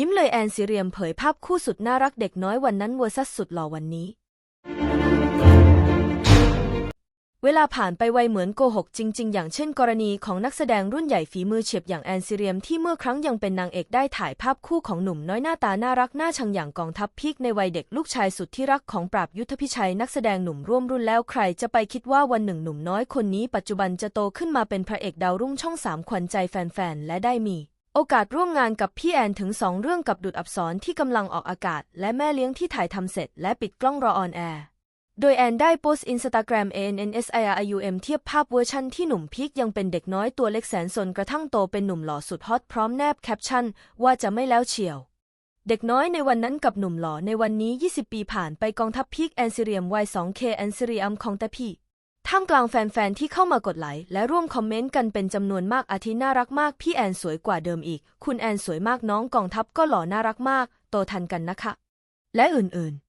ยิ้มเลยแอนซีเรียมเผยภาพคู่สุดน่ารักเด็กน้อยวันนั้นเวอร์ซัสสุดหล่อวันนี้ เวลาผ่านไปไวเหมือนโกหกจริง ๆ อย่างเช่นกรณีของนักแสดงรุ่นใหญ่ฝีมือเฉียบอย่างแอนซีเรียมที่เมื่อครั้งยังเป็นนางเอกได้ถ่ายภาพคู่ของหนุ่มน้อยหน้าตาน่ารักน่าชังอย่างกองทัพพีกในวัยเด็กลูกชายสุดที่รักของปราบยุทธพิชัยนักแสดงหนุ่มร่วมรุ่นแล้วใครจะไปคิดว่าวันหนึ่งหนุ่มน้อยคนนี้ปัจจุบันจะโตขึ้นมาเป็นพระเอกดาวรุ่งช่องสามขวัญใจแฟนๆและได้มี โอกาสร่วมงานกับพี่แอนถึงสองเรื่องกับดุดอับสรที่กำลังออกอากาศ และแม่เลี้ยงที่ถ่ายทำเสร็จ และปิดกล้องรอออนแอร์ โดยแอนได้โพสต์อินสตาแกรม ANNSIRIUM เทียบภาพเวอร์ชั่นที่หนุ่มพีคยังเป็นเด็กน้อยตัวเล็กแสนสนกระทั่งโตเป็นหนุ่มหล่อสุดฮอตพร้อมแนบแคปชั่น ว่าจะไม่แล้วเฉียว เด็กน้อยในวันนั้นกับหนุ่มหล่อในวันนี้ 20 ปีผ่านไปกองทัพพีคแอนซิเรียมวัย 2K แอนซิเรียมของแต่พี่ ท่ามกลางแฟน ๆ ที่เข้ามากดไลค์และร่วมคอมเมนต์กันเป็นจำนวนมากอาทิน่ารักมาก พี่แอนสวยกว่าเดิมอีก คุณแอนสวยมากน้องกองทัพก็หล่อน่ารักมาก โตทันกันนะคะ และอื่น ๆ